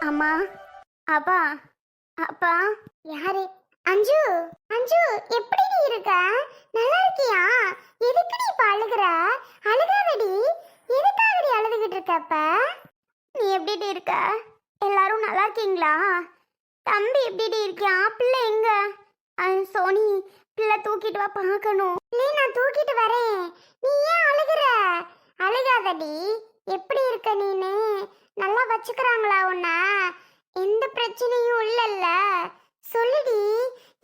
அம்மா அப்பா அப்பா. யாரு? அஞ்சு. அஞ்சு எப்படி நீ இருக்க? நல்லா இருக்கியா? எதுக்கு நீ இப்ப அழுகுற? அழுகாதடி. எதுக்காகடி அழுதுகிட்டு இருக்கப்ப நீ எப்படி இருக்க? எல்லாரும் நல்லா இருக்கீங்களா? தம்பி எப்படி இருக்கியா? பிள்ளை எங்க? சோனி பிள்ளை தூக்கிட்டு வா பார்க்கணும். இல்லை நான் தூக்கிட்டு வரேன். நீ ஏன் அழுகுற? அழுகாதடி. எப்படி இருக்க நீனு? நல்லா வச்சுக்கிறாங்களா உன்ன? எந்த பிரச்சனையும் இல்லைல்ல. சொல்லுடி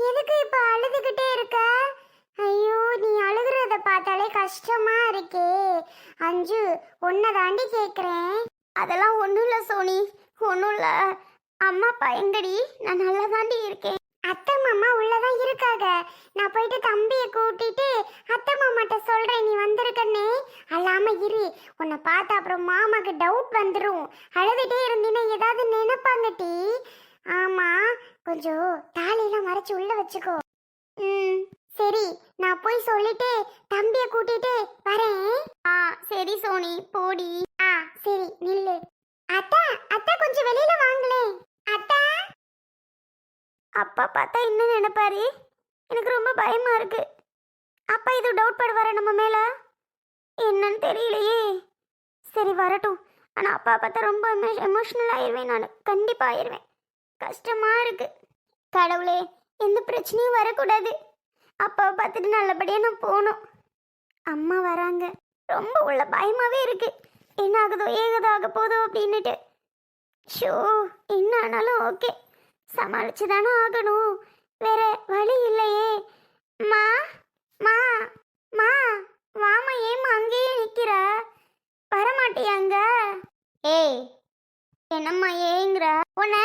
எதுக்கு இப்ப அழுதுகிட்டே இருக்க? ஐயோ நீ அழுகிறத பார்த்தாலே கஷ்டமா இருக்கே. அஞ்சு உன்னை தாண்டி கேட்குறேன் அதெல்லாம் ஒன்றும் இல்லை சோனி ஒன்றும் இல்லை. அம்மா அப்பா எங்கடி? நான் நல்லா தாண்டி இருக்கேன். அத்தை மாமா உள்ளதான் இருக்காங்க. நான் போயிட்டு தம்பியை கூட்டிட்டு அத்தை மாமாட்ட சொல்றேன் நீ வந்திருக்கனே. அல்லாம இரு உன்னை பார்த்தா அப்புறம் மாமாக்கு டவுட் வந்துடும் அழுதுட்டே இருந்தீன்னா ஏதாவது நினைப்பாங்க டீ. ஆமா கொஞ்சம் தாலியெல்லாம் மறைச்சு உள்ள வச்சுக்கோ. ம் சரி நான் போய் சொல்லிட்டு தம்பியை கூட்டிட்டு வரேன். ஆ சரி சோனி போடி. ஆ சரி நில்லு. அத்தா அத்தா கொஞ்சம் வெளியில வாங்களேன். அப்பா பார்த்தா என்ன நினைப்பாரு? எனக்கு ரொம்ப பயமா இருக்கு. அப்பா இது டவுட் படுவார நம்ம மேல? என்னன்னு தெரியலையே. சரி வரட்டும். ஆனா அப்பா பார்த்தா ரொம்ப எமோஷனல் ஆயிடுவேன் நான். கண்டிப்பா ஆயிடுவேன் கஷ்டமா இருக்கு. கடவுளே எந்த பிரச்சனையும் வரக்கூடாது. அப்பாவை பார்த்துட்டு நல்லபடியா நான் போகணும் அம்மா வராங்க. ரொம்ப உள்ள பயமாவே இருக்கு. என்ன ஆகுதோ ஏகதோ ஆக போதோ அப்படின்னுட்டு. ஷோ என்ன ஆனாலும் ஓகே. சமாளிச்சு தானே ஆகணும். வேற வழி இல்லையே. மா மா மா வாமா ஏமா அங்கேயே நிக்கிற? வரமாட்டியாங்க ஏய் என்னம்மா ஏங்கிற? உன்னை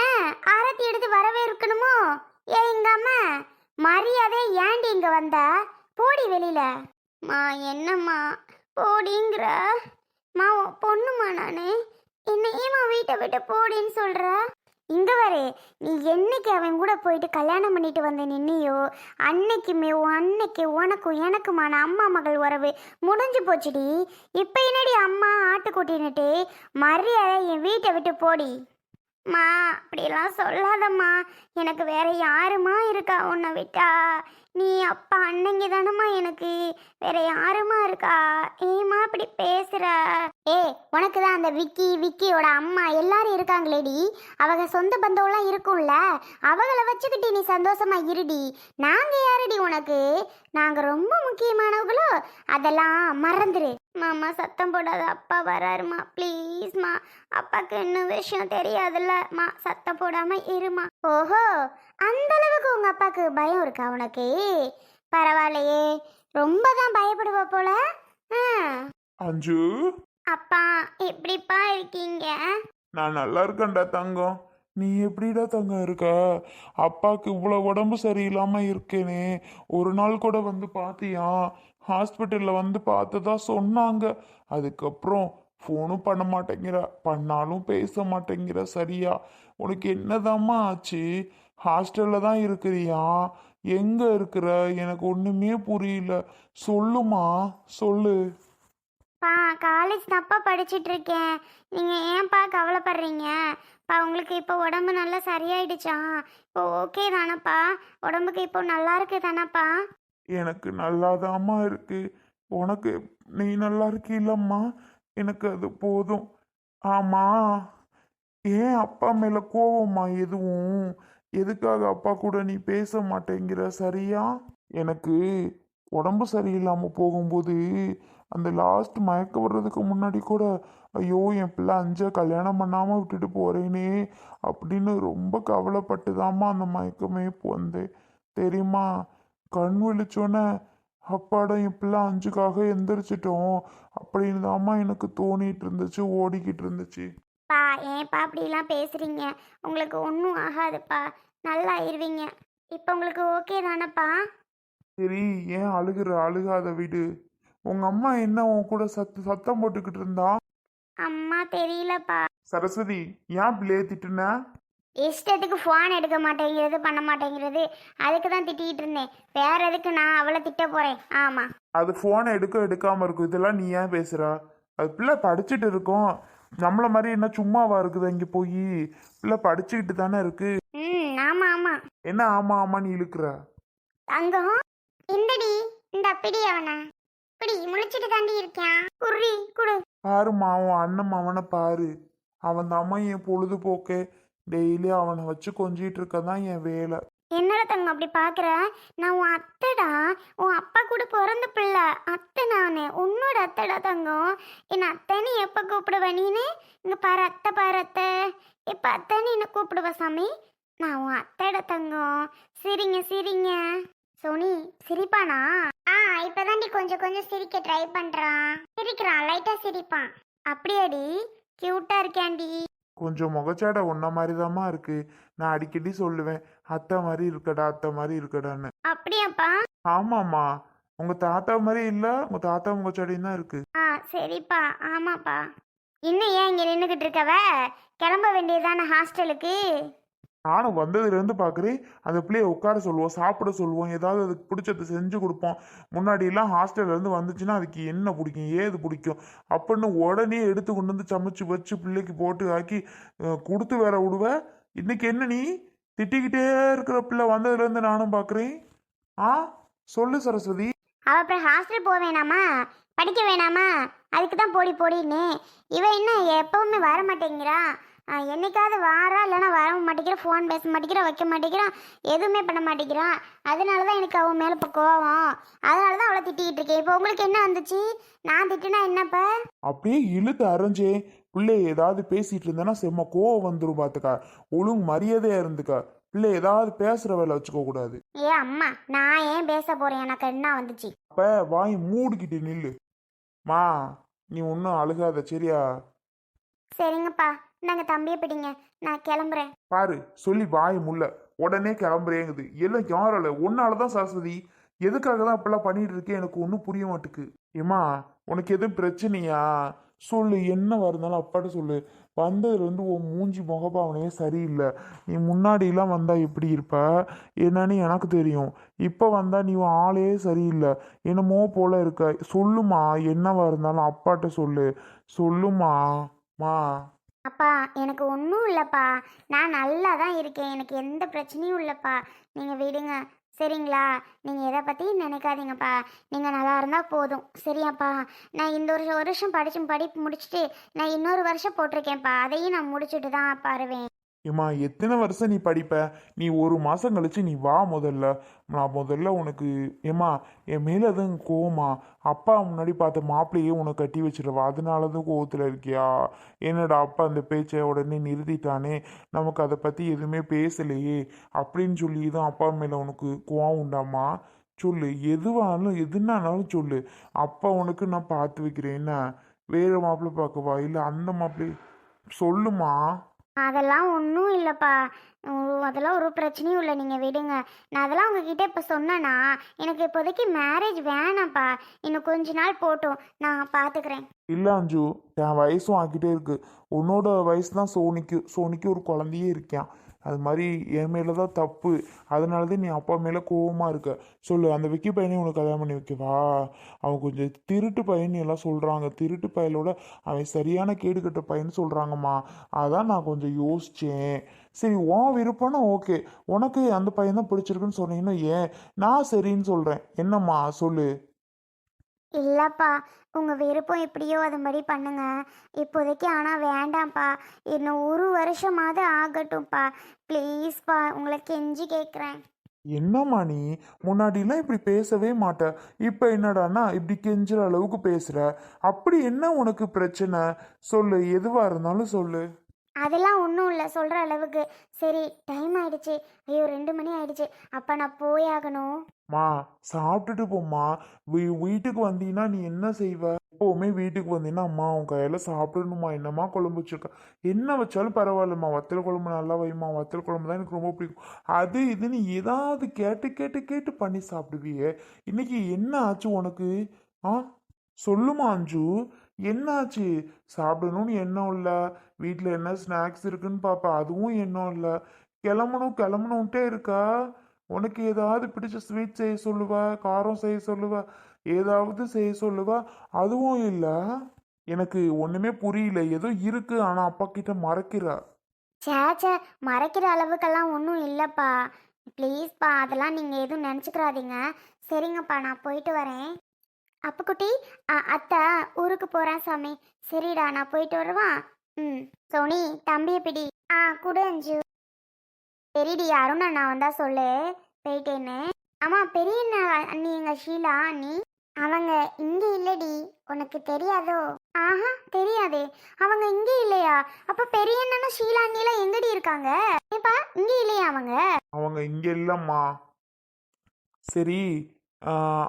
ஆரத்தி எடுத்து வரவே இருக்கணுமோ ஏங்காம மரியாதை ஏண்டி இங்க வந்த? போடி வெளியில. மா என்னம்மா போடிங்கிற? மா பொண்ணுமா நானு? என்னையுமா வீட்டை விட்டு போடின்னு சொல்ற? இங்க வரு நீ என்னைக்கு அவன் கூட போயிட்டு கல்யாணம் பண்ணிட்டு வந்த நின்னியோ அன்னைக்குமே அன்னைக்கு உனக்கும் எனக்குமான அம்மா மகள் உறவு முடிஞ்சு போச்சுடி. இப்போ என்னடி அம்மா ஆட்டுக்குட்டின்னுட்டு மரியாதை என் வீட்டை விட்டு போடி. மா அப்படிலாம் சொல்லாதம்மா. எனக்கு வேற யாருமா இருக்கா? உன்னை விட்டா? நீ அப்பா அண்ணங்கி தானம்மா எனக்கு. வேற யாருமா இருக்கா? ஏமா இப்படி பேசுற? ஏ உனக்கு தான் அந்த விக்கி விக்கியோட அம்மா எல்லாரும் இருக்காங்களேடி. அவங்க சொந்த பந்தம்லாம் இருக்கும்ல. அவங்கள வச்சுக்கிட்டு நீ சந்தோஷமா இருடி. நாங்க யாருடி உனக்கு? நாங்க ரொம்ப முக்கியமானவங்களோ? அதெல்லாம் மறந்துரு. மாமா சத்தம் போடாத அப்பா வராருமா? ப்ளீஸ்மா அப்பாக்கு இன்னும் விஷயம் தெரியாதுல்ல. மா சத்தம் போடாம இருமா. ஓஹோ அந்த அளவுக்கு உங்க அப்பாக்கு பயம் இருக்கா உனக்கு? பரவாயில்லையே. ரொம்ப தான் பயப்படுவ போல. ஆ. அஞ்சு. அப்பா எப்படிப்பா இருக்கீங்க? நான் நல்லா இருக்கேன்டா தங்கம். நீ எப்படிடா தங்க இருக்க? அப்பாவுக்கு இவ்வளோ உடம்பு சரியில்லாமல் இருக்கேனே. ஒரு நாள் கூட வந்து பார்த்தியா ஹாஸ்பிட்டலில் வந்து பார்த்ததா சொன்னாங்க. அதுக்கப்புறம் ஃபோனும் பண்ண மாட்டேங்கிற. பண்ணாலும் பேச மாட்டேங்கிற சரியா? உனக்கு என்னதாம்மா ஆச்சு? ஹாஸ்டலில் தான் இருக்கிறியா? எங்கே இருக்கிற? எனக்கு ஒன்றுமே புரியல. சொல்லுமா? சொல்லு. பா காலேஜ் தப்பா படிச்சுட்டு இருக்கேன் நீங்கள் ஏன்ப்பா கவலைப்படுறீங்க? பா உங்களுக்கு இப்போ உடம்பு நல்லா சரியாயிடுச்சா? இப்போ ஓகே தானப்பா? உடம்புக்கு இப்போ நல்லா இருக்கு தானப்பா? எனக்கு நல்லாதாம்மா இருக்கு. உனக்கு நீ நல்லா இருக்கீல்லம்மா? எனக்கு அது போதும். ஆமா. ஏன் அப்பா மேல கோவமா எதுவும்? எதுக்காக அப்பா கூட நீ பேச மாட்டேங்கிற சரியா? எனக்கு உடம்பு சரியில்லாம போகும்போது அந்த லாஸ்ட் மயக்க வர்றதுக்கு முன்னாடி கூட ஐயோ என் பிள்ளை அஞ்ச கல்யாணம் பண்ணாம விட்டுட்டு போறேனே அப்படின்னு ரொம்ப கவலைப்பட்டுதாம்மா அந்த மயக்கமே வந்தேன் தெரியுமா? கண் விழிச்சோன்னே அப்பாடா என் பிள்ளை அஞ்சுக்காக எந்திரிச்சிட்டோம் அப்படின்னு தாம்மா எனக்கு தோணிட்டு இருந்துச்சு ஓடிக்கிட்டு இருந்துச்சு. பா ஏன்ப்பா அப்படிலாம் பேசுறீங்க? உங்களுக்கு ஒன்றும் ஆகாதுப்பா. நல்லா ஆயிருவீங்க. இப்போ உங்களுக்கு ஓகே தானப்பா? சரி ஏன் அழுகுற? அழுகாத வீடு. உங்க அம்மா என்ன உன் கூட சத்து சத்தம் போட்டுக்கிட்டு இருந்தா? அம்மா தெரியலப்பா. சரஸ்வதி ஏன் பிள்ளைய திட்டுன? இஷ்டத்துக்கு ஃபோன் எடுக்க மாட்டேங்கிறது பண்ண மாட்டேங்கிறது. அதுக்கு தான் திட்டிகிட்டு இருந்தேன். வேற எதுக்கு நான் அவளை திட்ட போறேன்? ஆமா. அது ஃபோனை எடுக்க எடுக்காம இருக்கும். இதெல்லாம் நீ ஏன் பேசுற? அது பிள்ளை படிச்சுட்டு இருக்கோம். நம்மள மாதிரி என்ன சும்மாவா இருக்குது இங்கே போய்? பிள்ளை படிச்சுக்கிட்டு தானே இருக்கு. ம் ஆமா ஆமா. என்ன ஆமா ஆமான்னு இழுக்கிற? தங்கம்? இந்தடி இந்த பிடி அவனை. பிடி முழிச்சிட்டு தாண்டி இருக்கான் குர்ரி குடு. பாரும்மா அவன் அண்ணன் அவனை பாரு. அவன் தாம்மா என் பொழுதுபோக்கே. டெய்லி அவனை வச்சு கொஞ்சிட்டு இருக்கதான் என் வேலை. என்னடா தங்கம் அப்படி பாக்குற? நான் உன் அத்தைடா. உன் அப்பா கூட பிறந்த பிள்ளை. அத்தை நானு. உன்னோட அத்தைடா தங்கம். என் அத்தைன்னு எப்ப கூப்பிடுவ நீனு? இங்க பாரு அத்தை பாரு அத்தை. இப்ப அத்தைன்னு என்ன கூப்பிடுவ சாமி? நான் உன் அத்தைடா தங்கம். சிரிங்க சிரிங்க. சோனி சிரிப்பானா? ஆ இப்பதாண்டி கொஞ்சம் கொஞ்சம் சிரிக்க ட்ரை பண்றான். சிரிக்கிறான் லைட்டா சிரிப்பான். அப்படியாடி? கியூட்டா இருக்காண்டி கொஞ்சம் முகச்சாடை ஒன்ன மாதிரிதாம்மா இருக்கு. நான் அடிக்கடி சொல்லுவேன் அத்தை மாதிரி இருக்கடா அத்தை மாதிரி இருக்கடான்னு. அப்படியாப்பா? ஆமாம்மா. உங்க தாத்தா மாதிரி இல்ல உங்க தாத்தா முகச்சாடையும் தான் இருக்கு. ஆ சரிப்பா. ஆமாப்பா. இன்னும் ஏன் இங்கே நின்றுக்கிட்டு இருக்கவ? கிளம்ப வேண்டியதானே ஹாஸ்டலுக்கு நானும் வந்ததுலேருந்து பார்க்குறேன் அந்த பிள்ளையை உட்கார சொல்லுவோம் சாப்பிட சொல்லுவோம் ஏதாவது அதுக்கு பிடிச்சது செஞ்சு கொடுப்போம். முன்னாடியெல்லாம் ஹாஸ்டல்லேருந்து வந்துச்சுன்னா அதுக்கு என்ன பிடிக்கும் ஏது பிடிக்கும்? அப்படின்னு உடனே எடுத்து கொண்டு வந்து சமைச்சு வச்சு பிள்ளைக்கு போட்டு ஆக்கி கொடுத்து வேற விடுவேன் இன்னைக்கு என்ன நீ? திட்டிக்கிட்டே இருக்கிற பிள்ளை வந்ததுலேருந்து நானும் பார்க்குறேன். ஆ சொல்லு சரஸ்வதி. அவ அப்புறம் ஹாஸ்டல் போக வேணாமா? படிக்க வேணாமா? அதுக்கு தான் போடி போடின்னு. இவன் என்ன எப்பவுமே வர மாட்டேங்கிறா என்னைக்காவது வாரா இல்லைன்னா வர மாட்டேங்கிறா ஃபோன் பேச மாட்டேங்கிறா வைக்க மாட்டேங்கிறா எதுவுமே பண்ண மாட்டேங்கிறா அதனால தான் எனக்கு அவன் மேலே இப்போ கோவம். அதனால தான் அவளை திட்டிக்கிட்டு இருக்கேன். இப்போ உங்களுக்கு என்ன வந்துச்சு? நான் திட்டுனா என்னப்பா? அப்படியே இழுத்து அரைஞ்சே பிள்ளை ஏதாவது பேசிட்டு இருந்தேன்னா செம்ம கோவம் வந்துடும் பார்த்துக்கா ஒழுங்கு மரியாதையா இருந்துக்கா. பிள்ளை ஏதாவது பேசுற வேலை வச்சுக்க கூடாது. ஏ அம்மா நான் ஏன் பேச போறேன்? எனக்கு என்ன வந்துச்சு? அப்ப வாய் மூடிக்கிட்டு நில்லு. மா நீ ஒன்றும் அழுகாத சரியா? சரிங்கப்பா. நாங்க தம்பியை பிடிங்க. நான் கிளம்புறேன். பாரு சொல்லி வாய் முல்ல உடனே கிளம்புறேங்குது. எல்லாம் யாரால ஒன்னால தான் சரஸ்வதி எதுக்காக தான் அப்பெல்லாம் பண்ணிட்டு இருக்கேன் எனக்கு ஒன்றும் புரிய மாட்டுக்கு. ஏம்மா உனக்கு எதுவும் பிரச்சனையா? சொல்லு என்ன இருந்தாலும் அப்பாட்ட சொல்லு. வந்ததுலேருந்து உன் மூஞ்சி முகபாவனையே சரியில்லை. நீ முன்னாடிலாம் வந்தா எப்படி இருப்ப? என்னன்னு எனக்கு தெரியும். இப்போ வந்தா நீ ஆளே சரியில்லை. என்னமோ போல இருக்க. சொல்லுமா என்னவா இருந்தாலும் அப்பாட்ட சொல்லு. சொல்லுமா. மா. அப்பா எனக்கு ஒன்றும் இல்லைப்பா. நான் நல்லா தான் இருக்கேன். எனக்கு எந்த பிரச்சனையும் இல்லைப்பா. நீங்கள் விடுங்க. சரிங்களா? நீங்கள் எதை பற்றியும் நினைக்காதீங்கப்பா. நீங்கள் நல்லா இருந்தால் போதும். சரியாப்பா. நான் இந்த ஒரு வருஷம் படித்து படிப்பு முடிச்சுட்டு நான் இன்னொரு வருஷம் போட்டிருக்கேன்ப்பா. அதையும் நான் முடிச்சுட்டு தான் பாருவேன். ஏம்மா எத்தனை வருஷம் நீ படிப்ப? நீ ஒரு மாதம் கழிச்சு நீ வா முதல்ல. நான் முதல்ல உனக்கு ஏம்மா என் மேலே எதுவும் கோவமா? அப்பா முன்னாடி பார்த்த மாப்பிள்ளையே உனக்கு கட்டி வச்சிருவா. அதனால தான் கோவத்தில் இருக்கியா? என்னடா அப்பா அந்த பேச்சை உடனே நிறுத்திட்டானே? நமக்கு அதை பற்றி எதுவுமே பேசலையே. அப்படின்னு சொல்லி தான் அப்பா மேலே உனக்கு கோவம் உண்டாம்மா சொல்லு எதுவானாலும் எதுனாலும் சொல்லு. அப்பா உனக்கு நான் பார்த்து வைக்கிறேன். என்ன? வேறு மாப்பிள்ளை பார்க்கவா? இல்லை அந்த மாப்பிள்ளை? சொல்லுமா அதெல்லாம் ஒன்றும் இல்லைப்பா. அதெல்லாம் ஒரு பிரச்சனையும் இல்லை. நீங்கள் விடுங்க. நான் அதெல்லாம் உங்ககிட்ட இப்போ சொன்னேன்னா எனக்கு இப்போதைக்கு மேரேஜ் வேணாம்ப்பா. இன்னும் கொஞ்ச நாள் போட்டும். நான் பார்த்துக்கிறேன் இல்லை அஞ்சு. என் வயசும் ஆகிட்டே இருக்கு. உன்னோட வயசு தான் சோனிக்கு. சோனிக்கு ஒரு குழந்தையே இருக்கேன். அது மாதிரி என் மேலே தான் தப்பு. அதனால தான் நீ அப்பா மேலே கோவமாக இருக்க. சொல்லு அந்த விக்கி பையனை உனக்கு கல்யாணம் பண்ணி வைக்கவா? அவன் கொஞ்சம் திருட்டு பையன் எல்லாம் சொல்கிறாங்க திருட்டு பையலோட அவன் சரியான கேடு கட்ட பையன் சொல்கிறாங்கம்மா அதான் நான் கொஞ்சம் யோசித்தேன் சரி உன் விருப்பம்னா ஓகே. உனக்கு அந்த பையன் தான் பிடிச்சிருக்குன்னு சொன்னீங்கன்னா ஏன்? நான் சரின்னு சொல்கிறேன் என்னம்மா? சொல்லு. இல்லைப்பா உங்கள் விருப்பம் எப்படியோ அது மாதிரி பண்ணுங்க. இப்போதைக்கு ஆனால் வேண்டாம்ப்பா. இன்னும் ஒரு வருஷமாவது ஆகட்டும்ப்பா. ப்ளீஸ்ப்பா உங்களை கெஞ்சி கேட்குறேன் என்னம்மா நீ? முன்னாடிலாம் இப்படி பேசவே மாட்ட. இப்போ என்னடானா இப்படி கெஞ்சுற அளவுக்கு பேசுகிற அப்படி என்ன உனக்கு பிரச்சனை? சொல்லு எதுவாக இருந்தாலும் சொல்லு. அதெல்லாம் ஒன்றும் இல்லை சொல்கிற அளவுக்கு. சரி டைம் ஆயிடுச்சு. ஐயோ ரெண்டு மணி ஆயிடுச்சு. அப்போ நான் போயாகணும் மா சாப்பிட்டுட்டு போம்மா. வீ வீட்டுக்கு வந்தீங்கன்னா நீ என்ன செய்வ? எப்போவுமே வீட்டுக்கு வந்தீங்கன்னா அம்மா உன் கையில் சாப்பிடணுமா என்னம்மா குழம்பு வச்சுருக்கா? என்ன வச்சாலும் பரவாயில்லம்மா. வத்தல் குழம்பு நல்லா வைம்மா. வத்தல் குழம்பு தான் எனக்கு ரொம்ப பிடிக்கும். அது இதுன்னு ஏதாவது கேட்டு கேட்டு கேட்டு பண்ணி சாப்பிடுவியே. இன்னைக்கு என்ன ஆச்சு உனக்கு? ஆ? சொல்லுமா அஞ்சு. என்னாச்சு? சாப்பிடணும்னு எண்ணம் இல்லை. வீட்டில் என்ன ஸ்நாக்ஸ் இருக்குன்னு பாப்பா அதுவும் எண்ணம் இல்லை. கிளம்பணும் கிளம்பணுன்ட்டே இருக்கா? உனக்கு ஏதாவது பிடிச்ச ஸ்வீட் செய்ய சொல்லுவா காரம் செய்ய சொல்லுவா ஏதாவது செய்ய சொல்லுவா அதுவும் இல்லை. எனக்கு ஒன்றுமே புரியல. ஏதோ இருக்கு ஆனால் அப்பா கிட்ட மறக்கிறா. சேச்சே மறைக்கிற அளவுக்கெல்லாம் ஒன்றும் இல்லைப்பா. ப்ளீஸ்ப்பா அதெல்லாம் நீங்கள் எதுவும் நினச்சிக்கிறாதீங்க. சரிங்கப்பா நான் போயிட்டு வரேன். அப்புக்குட்டி அ- அத்தை ஊருக்கு போறான் சாமி. சரிடா நான் போயிட்டு வருவா? ம் சோனி தம்பியை பிடி. ஆ குடு அஞ்சு. சரிடி அருணா நான் வந்தா சொல்லு. போயிட்டேன்னு. ஆமாம் பெரிய அண்ணி எங்க ஷீலா அண்ணி. அவங்க இங்கே இல்லடி. உனக்கு தெரியாதோ? ஆஹா தெரியாதே. அவங்க இங்கே இல்லையா? அப்ப பெரிய அண்ணனும் ஷீலா அண்ணிலாம் எங்கடி இருக்காங்க? ஏப்பா இங்க இல்லையா அவங்க? அவங்க இங்க இல்லம்மா. சரி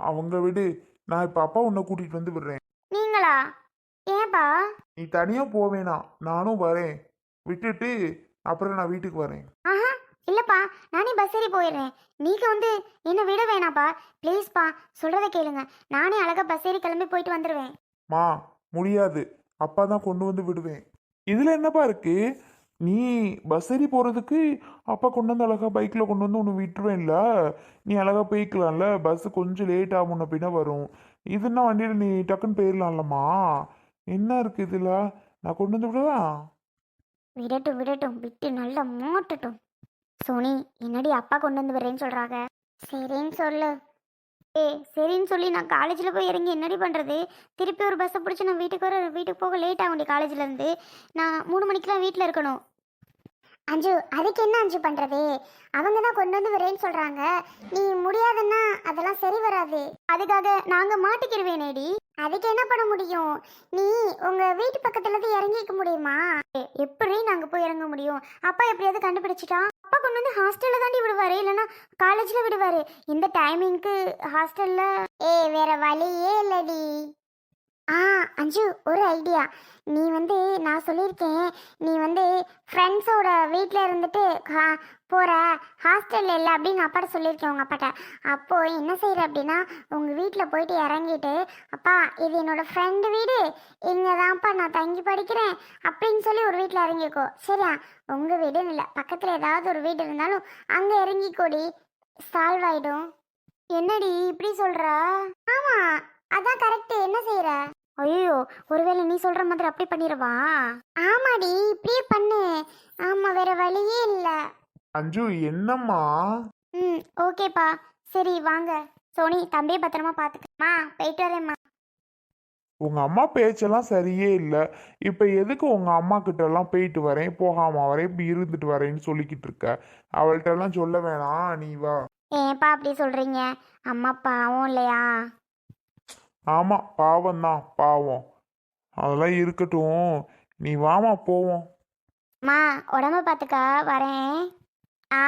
அவங்க விடு. நான் இப்ப அப்பா உன்னை கூட்டிட்டு வந்து விடுறேன். நீங்களா? ஏன்பா? நீ தனியா போவேனா நானும் வரேன். விட்டுட்டு அப்புறம் நான் வீட்டுக்கு வரேன். ஆஹா இல்லப்பா நானே பஸ் ஏறி போயிடுறேன். நீங்க வந்து என்ன விட வேணாப்பா ப்ளீஸ்ப்பா சொல்றத கேளுங்க. நானே அழகா பஸ் ஏறி கிளம்பி போயிட்டு வந்துடுவேன் மா முடியாது. அப்பா தான் கொண்டு வந்து விடுவேன். இதுல என்னப்பா இருக்கு? நீ பஸ் ஏறி போகிறதுக்கு அப்பா கொண்டு வந்து அழகா பைக்கில் கொண்டு வந்து ஒன்று விட்டுருவேன்ல. நீ அழகா போய்க்கலாம்ல. பஸ் கொஞ்சம் லேட் ஆகும் முன்ன பின்ன வரும். இதுன்னா வண்டியில் நீ டக்குன்னு போயிடலாம்லம்மா என்ன இருக்கு இதில்? நான் கொண்டு வந்து விடுவா? விடட்டும் விடட்டும். விட்டு நல்லா மாட்டட்டும். சோனி என்னடி அப்பா கொண்டு வந்து வரேன்னு சொல்கிறாங்க சரின்னு சொல்லு. ஏ சரின்னு சொல்லி நான் காலேஜில் போய் இறங்கி என்னடி பண்ணுறது திருப்பி ஒரு பஸ்ஸை பிடிச்சி நான் வீட்டுக்கு வர வீட்டுக்கு போக லேட் ஆகும்டி காலேஜ்லேருந்து நான் மூணு மணிக்கெலாம் வீட்டில் இருக்கணும். அஞ்சு அதுக்கு என்ன அஞ்சு பண்ணுறது அவங்க தான் கொண்டு வந்து வரேன்னு சொல்கிறாங்க நீ முடியாதுன்னா அதெல்லாம் சரி வராது. அதுக்காக நாங்கள் மாட்டிக்கிடுவேனேடி அதுக்கு என்ன பண்ண முடியும்? நீ உங்கள் வீட்டு பக்கத்துல இருந்து இறங்கிக்க முடியுமா? எப்படி நாங்க போய் இறங்க முடியும்? அப்பா எப்படியாவது கண்டுபிடிச்சிட்டா? அப்பா கொண்டு வந்து ஹாஸ்டல்ல தாண்டி விடுவாரு இல்லைன்னா காலேஜ்ல விடுவாரு. இந்த டைமிங்க்கு ஹாஸ்டல்ல ஏ வேற வழியே இல்லடி. ஆ அஞ்சு ஒரு ஐடியா. நீ வந்து நான் சொல்லியிருக்கேன். நீ வந்து ஃப்ரெண்ட்ஸோட வீட்டில் இருந்துட்டு ஹா- போகிற ஹாஸ்டலில் இல்லை அப்படின்னு அப்பாட்ட சொல்லியிருக்கேன் உங்கள் அப்பாட்ட. அப்போது என்ன செய்கிற அப்படின்னா உங்கள் வீட்டில் போயிட்டு இறங்கிட்டு அப்பா இது என்னோட ஃப்ரெண்டு வீடு. இங்கே தான்ப்பா நான் தங்கி படிக்கிறேன். அப்படின்னு சொல்லி ஒரு வீட்டில் இறங்கிக்கோ. சரியா? உங்கள் வீடுன்னு இல்லை. பக்கத்தில் ஏதாவது ஒரு வீடு இருந்தாலும் அங்கே இறங்கிக்கோடி. சால்வ் ஆகிடும் என்னடி இப்படி சொல்கிறா ஆமாம் அதான் கரெக்டு என்ன செய்கிற ஐயோ ஒருவேளை நீ சொல்கிற மாதிரி அப்படி பண்ணிடவா ஆமாடி இப்படியே பண்ணு. ஆமாம் வேற வழியே இல்லை. அஞ்சு என்னம்மா? ம் ஓகேப்பா. சரி வாங்க. சோனி தம்பியை பத்திரமா பார்த்துக்கம்மா போயிட்டு வரேம்மா. உங்க அம்மா பேச்செல்லாம் சரியே இல்லை. இப்போ எதுக்கு உங்க அம்மா கிட்ட எல்லாம் போயிட்டு வரேன்? போகாம வரேன் இப்படி இருந்துட்டு வரேன்னு சொல்லிக்கிட்டு இருக்க. அவள்கிட்ட எல்லாம் சொல்ல வேணாம். நீ வா. ஏன்ப்பா அப்படி சொல்கிறீங்க அம்மா பாவம் இல்லையா? ஆமாம் பாவம் தான் பாவம். அதெல்லாம் இருக்கட்டும். நீ வாமா போவோம். மா உடம்ப பார்த்துக்கா வரேன். ஆ.